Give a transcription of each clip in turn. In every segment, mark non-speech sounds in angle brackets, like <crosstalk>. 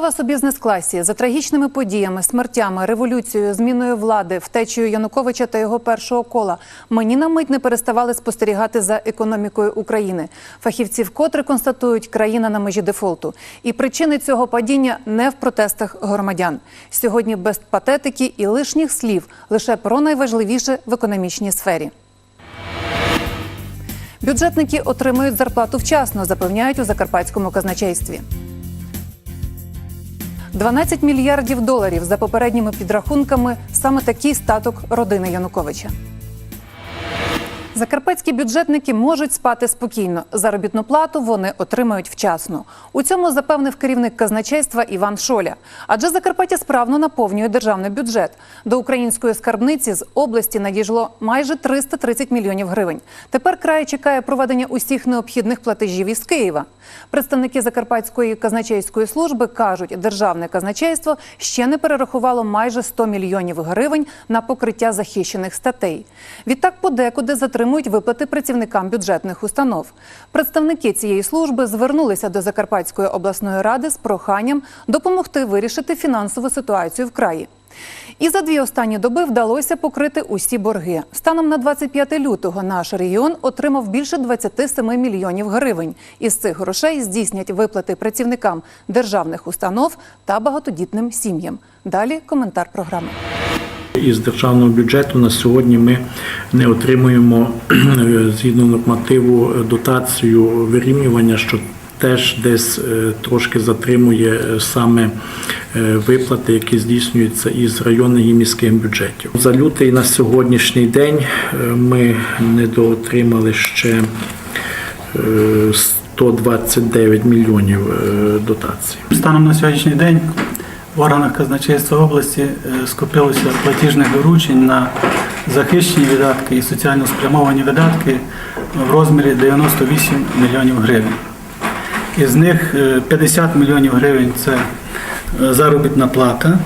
Вас у бізнес-класі. За трагічними подіями, смертями, революцією, зміною влади, втечею Януковича та його першого кола. Мені на мить не переставали спостерігати за економікою України. Фахівці вкотре констатують, країна на межі дефолту. І причини цього падіння не в протестах громадян. Сьогодні без патетики і лишніх слів, лише про найважливіше в економічній сфері. Бюджетники отримують зарплату вчасно, запевняють у закарпатському казначействі. 12 мільярдів доларів за попередніми підрахунками саме такий статок родини Януковича. Закарпатські бюджетники можуть спати спокійно. Заробітну плату вони отримають вчасно. У цьому запевнив керівник казначейства Іван Шоля. Адже Закарпаття справно наповнює державний бюджет. До української скарбниці з області надійшло майже 330 мільйонів гривень. Тепер край чекає проведення усіх необхідних платежів із Києва. Представники Закарпатської казначейської служби кажуть, державне казначейство ще не перерахувало майже 100 мільйонів гривень на покриття захищених статей. Відтак подекуди затримують виплати працівникам бюджетних установ. Представники цієї служби звернулися до Закарпатської обласної ради з проханням допомогти вирішити фінансову ситуацію в краї. І за дві останні доби вдалося покрити усі борги. Станом на 25 лютого наш регіон отримав більше 27 мільйонів гривень. Із цих грошей здійснять виплати працівникам державних установ та багатодітним сім'ям. Далі коментар програми. Із державного бюджету на сьогодні ми не отримуємо <clears throat> згідно нормативу дотацію вирівнювання, що теж десь е, трошки затримує е, саме е, виплати, які здійснюються із районних і міських бюджетів. За лютий на сьогоднішній день ми недоотримали ще е, 129 мільйонів дотацій. Станом на сьогоднішній день в органах казначейства області скупилося платіжних доручень на захищені видатки і соціально спрямовані видатки в розмірі 98 мільйонів гривень. Із них е, 50 мільйонів гривень це е, заробітна плата,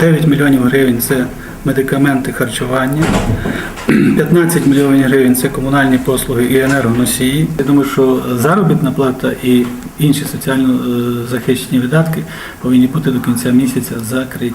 9 мільйонів гривень це медикаменти харчування, <clears throat> 15 мільйонів гривень це комунальні послуги і енергоносії. Я думаю, що заробітна плата і інші соціально е, захищені видатки повинні бути до кінця місяця закриті.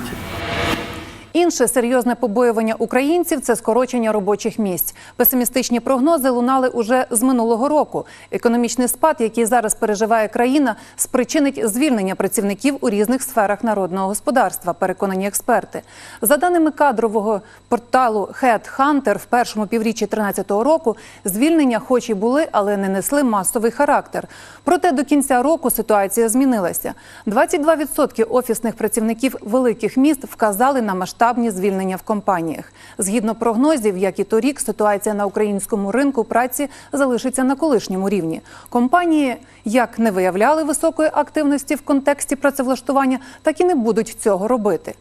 Інше серйозне побоювання українців це скорочення робочих місць. Песимістичні прогнози лунали уже з минулого року. Економічний спад, який зараз переживає країна, спричинить звільнення працівників у різних сферах народного господарства. Переконані експерти. За даними кадрового порталу HeadHunter, в першому півріччі 2013 року звільнення, хоч і були, але не несли масовий характер. Проте до кінця року ситуація змінилася. 22% офісних працівників великих міст вказали на масштабні звільнення в компаніях. Згідно прогнозів, як і торік, ситуація на українському ринку праці залишиться на колишньому рівні. Компанії як не виявляли високої активності в контексті працевлаштування, так і не будуть цього робити.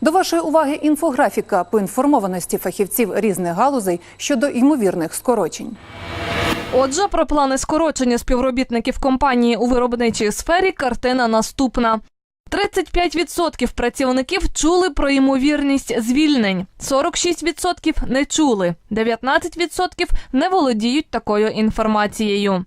До вашої уваги інфографіка поінформованості фахівців різних галузей щодо ймовірних скорочень. Отже, про плани скорочення співробітників компанії у виробничій сфері картина наступна. 35% працівників чули про ймовірність звільнень, 46% не чули, 19% не володіють такою інформацією.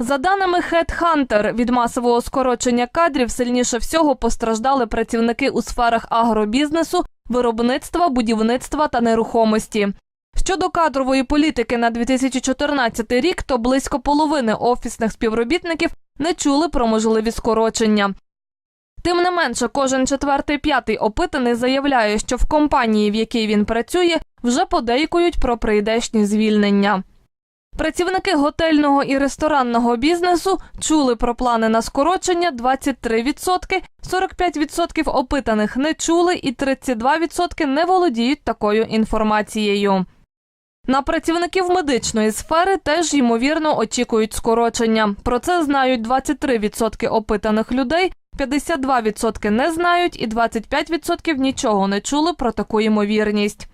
За даними HeadHunter, від масового скорочення кадрів сильніше всього постраждали працівники у сферах агробізнесу, виробництва, будівництва та нерухомості. Щодо кадрової політики на 2014 рік, то близько половини офісних співробітників не чули про можливі скорочення. Тим не менше, кожен четвертий п'ятий опитаний заявляє, що в компанії, в якій він працює, вже подейкують про прийдешні звільнення. Працівники готельного і ресторанного бізнесу чули про плани на скорочення 23%, 45% опитаних не чули і 32% не володіють такою інформацією. На працівників медичної сфери теж ймовірно очікують скорочення. Про це знають 23% опитаних людей, 52% не знають і 25% нічого не чули про таку ймовірність.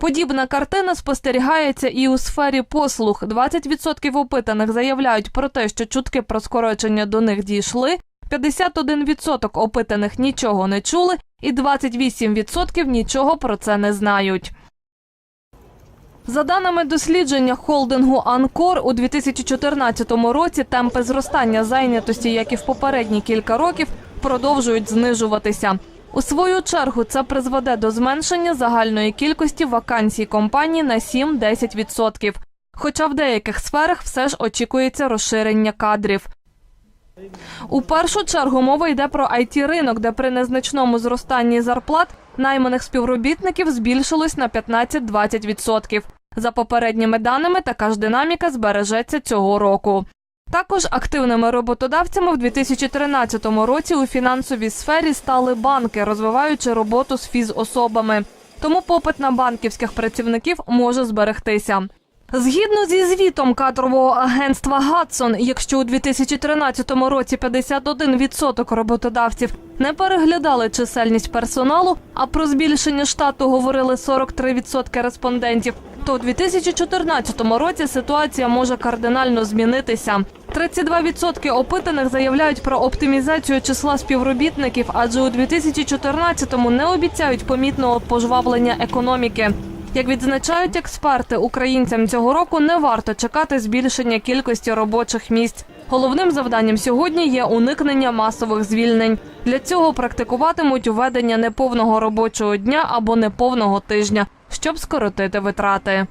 Подібна картина спостерігається і у сфері послуг. 20% опитаних заявляють про те, що чутки про скорочення до них дійшли, 51% опитаних нічого не чули, і 28% нічого про це не знають. За даними дослідження холдингу Анкор у 2014 році темпи зростання зайнятості, як і в попередні кілька років, продовжують знижуватися. У свою чергу це призведе до зменшення загальної кількості вакансій компаній на 7-10%. Хоча в деяких сферах все ж очікується розширення кадрів. У першу чергу мова йде про it ринок, де при незначному зростанні зарплат найманих співробітників збільшилось на 15-20%. За попередніми даними, така ж динаміка збережеться цього року. Також активними роботодавцями в 2013 році у фінансовій сфері стали банки, розвиваючи роботу з фізособами. Тому попит на банківських працівників може зберегтися. Згідно зі звітом кадрового агентства Гадсон, якщо у 2013 році 51% роботодавців не переглядали чисельність персоналу, а про збільшення штату говорили 43% респондентів, то у 2014 році ситуація може кардинально змінитися. 32% опитаних заявляють про оптимізацію числа співробітників, адже у 2014-му не обіцяють помітного пожвавлення економіки. Як відзначають експерти, українцям цього року не варто чекати збільшення кількості робочих місць. Головним завданням сьогодні є уникнення масових звільнень. Для цього практикуватимуть уведення неповного робочого дня або неповного тижня, щоб скоротити витрати.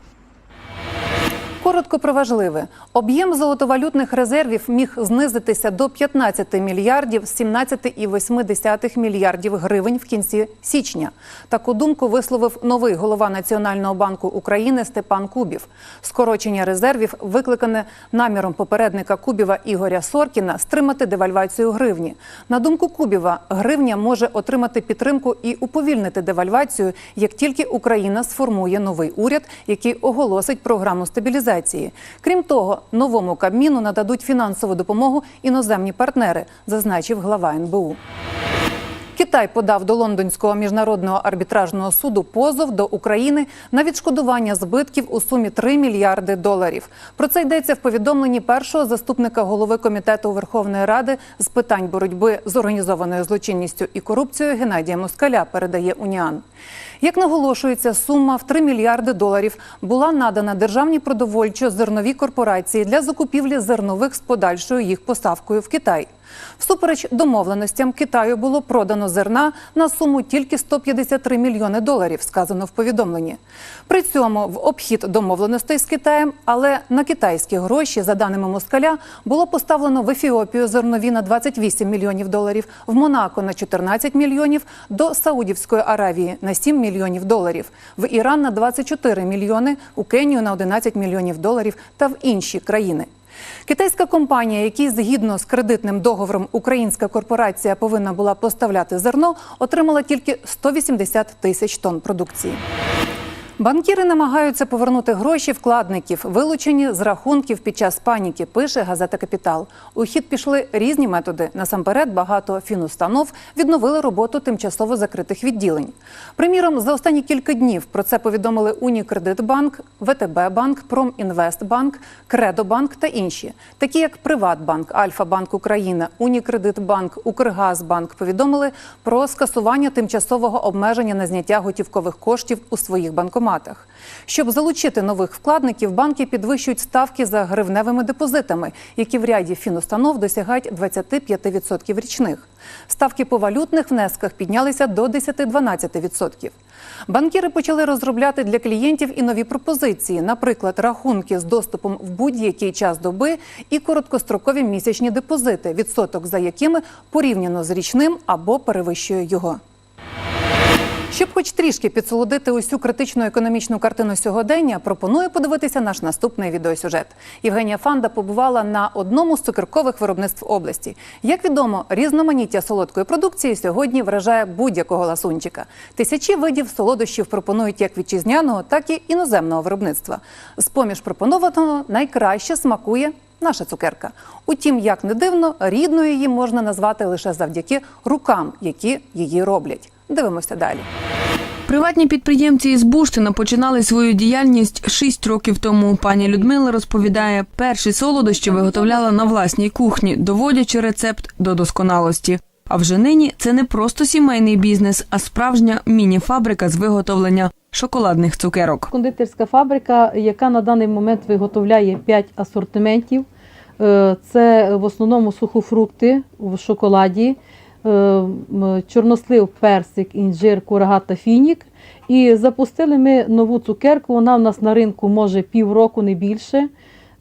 Коротко про важливе. Об'єм золотовалютних резервів міг знизитися до 15 мільярдів 17,8 мільярдів гривень в кінці січня. Таку думку висловив новий голова Національного банку України Степан Кубів. Скорочення резервів викликане наміром попередника Кубіва Ігоря Соркіна стримати девальвацію гривні. На думку Кубіва, гривня може отримати підтримку і уповільнити девальвацію, як тільки Україна сформує новий уряд, який оголосить програму стабілізації. Крім того, новому Кабміну нададуть фінансову допомогу іноземні партнери, зазначив глава НБУ. Китай подав до лондонського міжнародного арбітражного суду позов до України на відшкодування збитків у сумі 3 мільярди доларів. Про це йдеться в повідомленні першого заступника голови комітету Верховної Ради з питань боротьби з організованою злочинністю і корупцією Геннадія Москаля. Передає Уніан. Як наголошується, сума в 3 мільярди доларів була надана державній продовольчо-зерновій корпорації для закупівлі зернових з подальшою їх поставкою в Китай. Всупереч домовленостям Китаю було продано зерна на суму тільки 153 мільйони доларів, сказано в повідомленні. При цьому в обхід домовленостей з Китаєм, але на китайські гроші, за даними Москаля, було поставлено в Ефіопію зернові на 28 мільйонів доларів, в Монако на 14 мільйонів, до Саудівської Аравії на 7 мільйонів доларів, в Іран на 24 мільйони, у Кенію на 11 мільйонів доларів та в інші країни. Китайська компанія, якій згідно з кредитним договором українська корпорація повинна була поставляти зерно, отримала тільки 180 тисяч тонн продукції. Банкіри намагаються повернути гроші вкладників, вилучені з рахунків під час паніки, пише газета Капітал. У хід пішли різні методи. Насамперед, багато фінустанов відновили роботу тимчасово закритих відділень. Приміром, за останні кілька днів про це повідомили Унікредитбанк, ВТБ Банк, Промінвестбанк, Кредобанк та інші, такі як Приватбанк, Альфа-Банк Україна, Унікредитбанк, Укргазбанк повідомили про скасування тимчасового обмеження на зняття готівкових коштів у своїх банкоматах. Щоб залучити нових вкладників, банки підвищують ставки за гривневими депозитами, які в ряді фінустанов досягають 25% річних. Ставки по валютних внесках піднялися до 10-12%. Банкіри почали розробляти для клієнтів і нові пропозиції, наприклад, рахунки з доступом в будь-який час доби і короткострокові місячні депозити, відсоток за якими порівняно з річним або перевищує його. Щоб хоч трішки підсолодити усю критичну економічну картину сьогодення, пропоную подивитися наш наступний відеосюжет. Євгенія Фанда побувала на одному з цукеркових виробництв області. Як відомо, різноманіття солодкої продукції сьогодні вражає будь-якого ласунчика. Тисячі видів солодощів пропонують як вітчизняного, так і іноземного виробництва. З поміж пропонованого найкраще смакує. Наша цукерка. Утім, як не дивно, рідною її можна назвати лише завдяки рукам, які її роблять. Дивимося далі. Приватні підприємці із Буштина починали свою діяльність 6 років тому. Пані Людмила розповідає, перші солодощі виготовляла на власній кухні, доводячи рецепт до досконалості. А вже нині це не просто сімейний бізнес, а справжня міні-фабрика з виготовлення шоколадних цукерок. Кондитерська фабрика, яка на даний момент виготовляє 5 асортиментів. Е, Це в основному сухофрукти в шоколаді, чорнослив, персик, інжир, курага та фінік. І запустили ми нову цукерку. Вона в нас на ринку може півроку, не більше.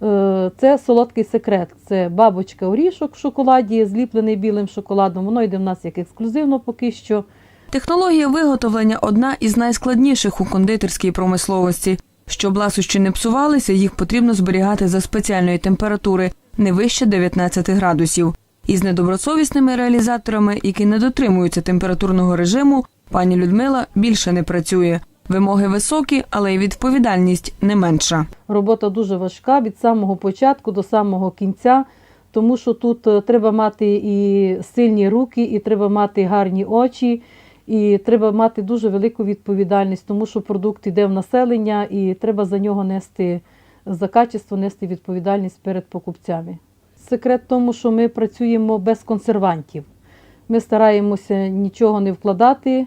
Е, Це солодкий секрет. Це бабочка орішок в шоколаді, зліплений білим шоколадом. Воно йде в нас як ексклюзивно поки що. Технологія виготовлення одна із найскладніших у кондитерській промисловості. Щоб ласощі не псувалися, їх потрібно зберігати за спеціальної температури не вище 19 градусів. Із недобросовісними реалізаторами, які не дотримуються температурного режиму, пані Людмила більше не працює. Вимоги високі, але й відповідальність не менша. Робота дуже важка від самого початку до самого кінця, тому що тут е, треба мати і сильні руки, і треба мати гарні очі, і треба мати дуже велику відповідальність, тому що продукт йде в населення, і треба за нього нести за качество, нести відповідальність перед покупцями. Секрет в тому, що ми працюємо без консервантів. Ми стараємося нічого не вкладати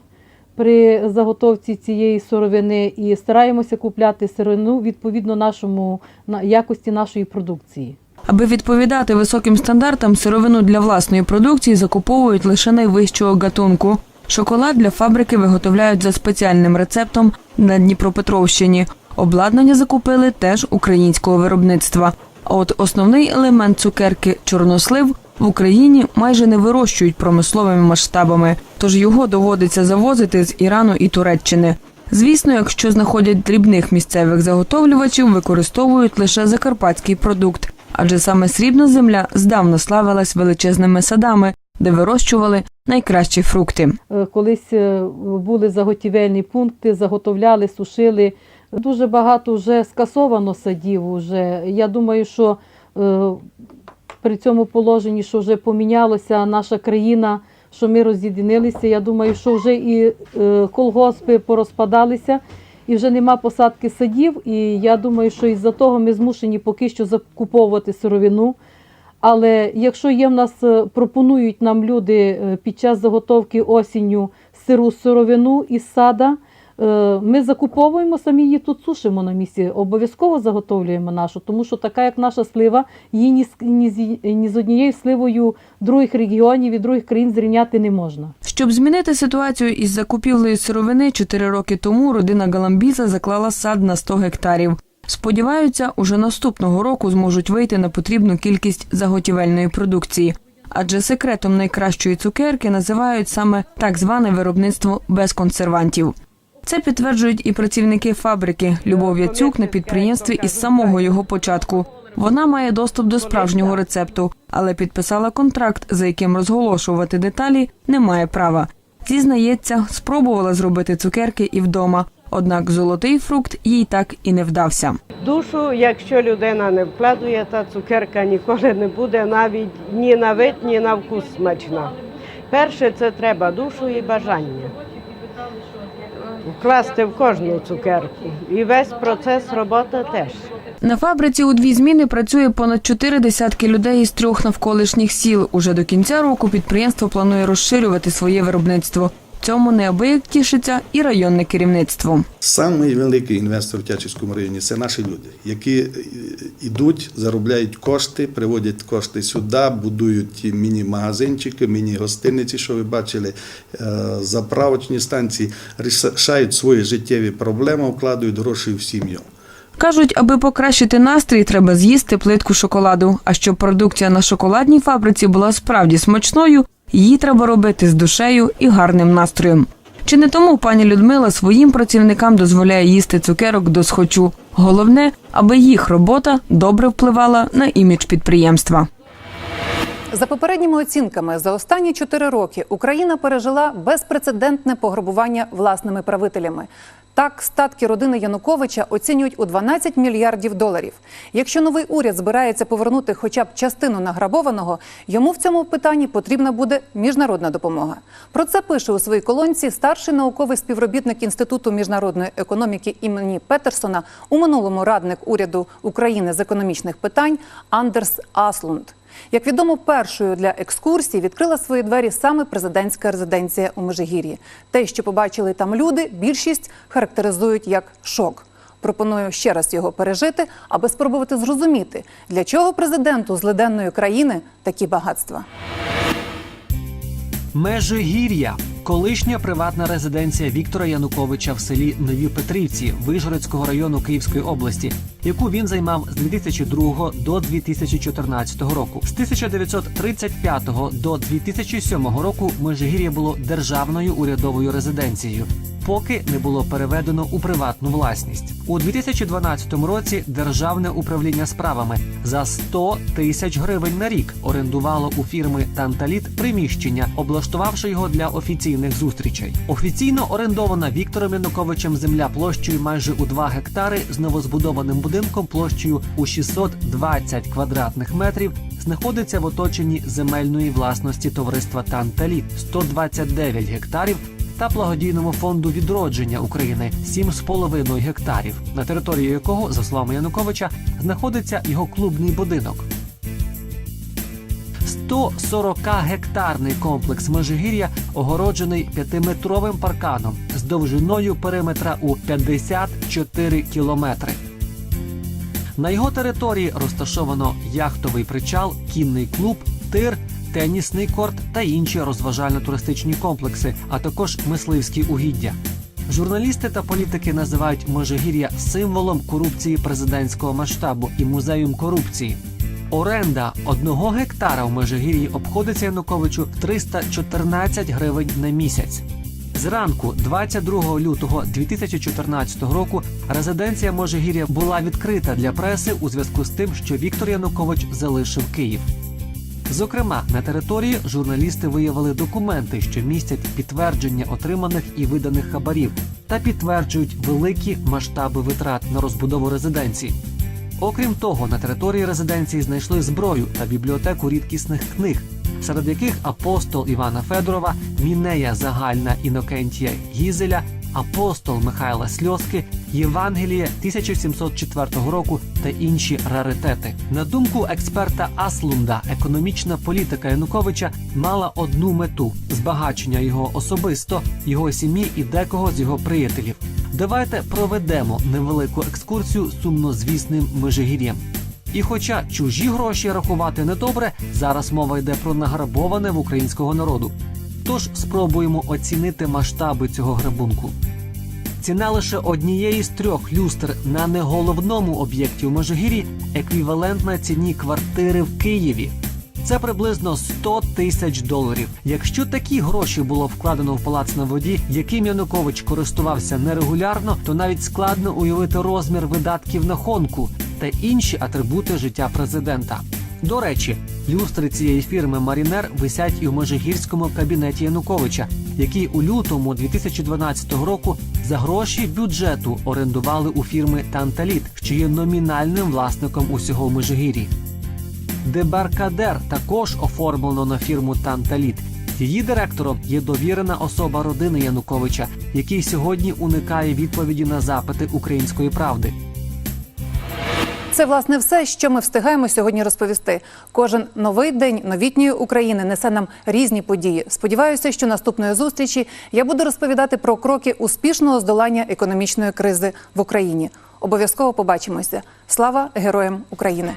при заготовці цієї сировини і стараємося купляти сировину відповідно нашому якості нашої продукції. Аби відповідати високим стандартам, сировину для власної продукції закуповують лише найвищого гатунку. Шоколад для фабрики виготовляють за спеціальним рецептом на Дніпропетровщині. Обладнання закупили теж українського виробництва. А от основний елемент цукерки чорнослив в Україні майже не вирощують промисловими масштабами, тож його доводиться завозити з Ірану і Туреччини. Звісно, якщо знаходять дрібних місцевих заготовлювачів, використовують лише закарпатський продукт, адже саме срібна земля здавна славилась величезними садами, де вирощували найкращі фрукти. Е, Колись е, були заготівельні пункти, заготовляли, сушили. Дуже багато вже скасовано садів. Уже. Я думаю, що е, при цьому положенні, що вже помінялася наша країна, що ми роз'єдинилися. Я думаю, що вже і е, колгоспи порозпадалися, і вже нема посадки садів. І я думаю, що із-за того ми змушені поки що закуповувати сировину. Але якщо є в нас, е, пропонують нам люди е, під час заготовки осінню сиру сировину із сада, ми закуповуємо, самі її тут сушимо на місці. Обов'язково заготовлюємо нашу, тому що така, як наша слива, її ні з, ні з, ні з однією сливою других регіонів і других країн зрівняти не можна. Щоб змінити ситуацію із закупівлею сировини, чотири роки тому родина Галамбіза заклала сад на 100 гектарів. Сподіваються, уже наступного року зможуть вийти на потрібну кількість заготівельної продукції. Адже секретом найкращої цукерки називають саме так зване виробництво без консервантів. Це підтверджують і працівники фабрики. Любов Яцюк на підприємстві із самого його початку. Вона має доступ до справжнього рецепту, але підписала контракт, за яким розголошувати деталі не має права. Зізнається, спробувала зробити цукерки і вдома. Однак золотий фрукт їй так і не вдався. Душу, якщо людина не вкладує, та цукерка ніколи не буде навіть ні на вид, ні на вкус смачна. Перше це треба душу і бажання. Вкласти в кожну цукерку. І весь процес роботи теж. На фабриці у дві зміни працює понад чотири десятки людей із трьох навколишніх сіл. Уже до кінця року підприємство планує розширювати своє виробництво. Цьому неабияк тішиться і районне керівництво. Самий великий інвестор в Тячівському районі це наші люди, які е, йдуть, заробляють кошти, приводять кошти сюди, будують міні-магазинчики, міні-гостиниці, що ви бачили, е, заправочні станції, рішають свої життєві проблеми, вкладають гроші в сім'ю. Кажуть, аби покращити настрій, треба з'їсти плитку шоколаду. А щоб продукція на шоколадній фабриці була справді смачною, її треба робити з душею і гарним настроєм. Чи не тому пані Людмила своїм працівникам дозволяє їсти цукерок до схочу? Головне, аби їх робота добре впливала на імідж підприємства. За попередніми оцінками, за останні чотири роки Україна пережила безпрецедентне пограбування власними правителями. Так, статки родини Януковича оцінюють у 12 мільярдів доларів. Якщо новий уряд збирається повернути хоча б частину награбованого, йому в цьому питанні потрібна буде міжнародна допомога. Про це пише у своїй колонці старший науковий співробітник Інституту міжнародної економіки імені Петерсона у минулому радник уряду України з економічних питань Андерс Аслунд. Як відомо, першою для екскурсії відкрила свої двері саме президентська резиденція у Межигір'ї. Те, що побачили там люди, більшість характеризують як шок. Пропоную ще раз його пережити, аби спробувати зрозуміти, для чого президенту злиденної країни такі багатства. Межигір'я колишня приватна резиденція Віктора Януковича в селі Нові Петрівці Вижгородського району Київської області, яку він займав з 2002 до 2014 року. З 1935 до 2007 року Межигір'я було державною урядовою резиденцією. Поки не було переведено у приватну власність у 2012 році. Державне управління справами за 100 тисяч гривень на рік орендувало у фірми Танталіт приміщення, облаштувавши його для офіційних зустрічей. Офіційно орендована Віктором Януковичем земля площею майже у 2 гектари з новозбудованим будинком площею у 620 квадратних метрів знаходиться в оточенні земельної власності товариства Танталіт 129 гектарів та благодійному фонду відродження України 7,5 гектарів, на території якого, за словами Януковича, знаходиться його клубний будинок. 140-гектарний комплекс Межигір'я огороджений п'ятиметровим парканом з довжиною периметра у 54 кілометри. На його території розташовано яхтовий причал, кінний клуб, тир, тенісний корт та інші розважально-туристичні комплекси, а також мисливські угіддя. Журналісти та політики називають Межигір'я символом корупції президентського масштабу і музеєм корупції. Оренда одного гектара в Межигір'ї обходиться Януковичу в 314 гривень на місяць. Зранку, 22 лютого 2014 року, резиденція Можигір'я була відкрита для преси у зв'язку з тим, що Віктор Янукович залишив Київ. Зокрема, на території журналісти виявили документи, що містять підтвердження отриманих і виданих хабарів, та підтверджують великі масштаби витрат на розбудову резиденції. Окрім того, на території резиденції знайшли зброю та бібліотеку рідкісних книг, серед яких апостол Івана Федорова, Мінея Загальна Інокентія Гізеля, апостол Михайла Сльозки, Євангеліє 1704 року та інші раритети. На думку експерта Аслунда, економічна політика Януковича мала одну мету збагачення його особисто, його сім'ї і декого з його приятелів. Давайте проведемо невелику екскурсію сумнозвісним Межигір'ям. І хоча чужі гроші рахувати недобре, зараз мова йде про награбоване в українського народу. Тож спробуємо оцінити масштаби цього грабунку. Ціна лише однієї з трьох люстр на неголовному об'єкті у Межигір'ї еквівалентна ціні квартири в Києві. Це приблизно 100 тисяч доларів. Якщо такі гроші було вкладено в палац на воді, яким Янукович користувався нерегулярно, то навіть складно уявити розмір видатків на хонку та інші атрибути життя президента. До речі, люстри цієї фірми Марінер висять і в Межигірському кабінеті Януковича, який у лютому 2012 року за гроші бюджету орендували у фірми Танталіт, що є номінальним власником усього Межигір'ї. Дебаркадер також оформлено на фірму Танталіт. Її директором є довірена особа родини Януковича, який сьогодні уникає відповіді на запити української правди. Це власне все, що ми встигаємо сьогодні розповісти. Кожен новий день новітньої України несе нам різні події. Сподіваюся, що наступної зустрічі я буду розповідати про кроки успішного здолання економічної кризи в Україні. Обов'язково побачимося. Слава героям України!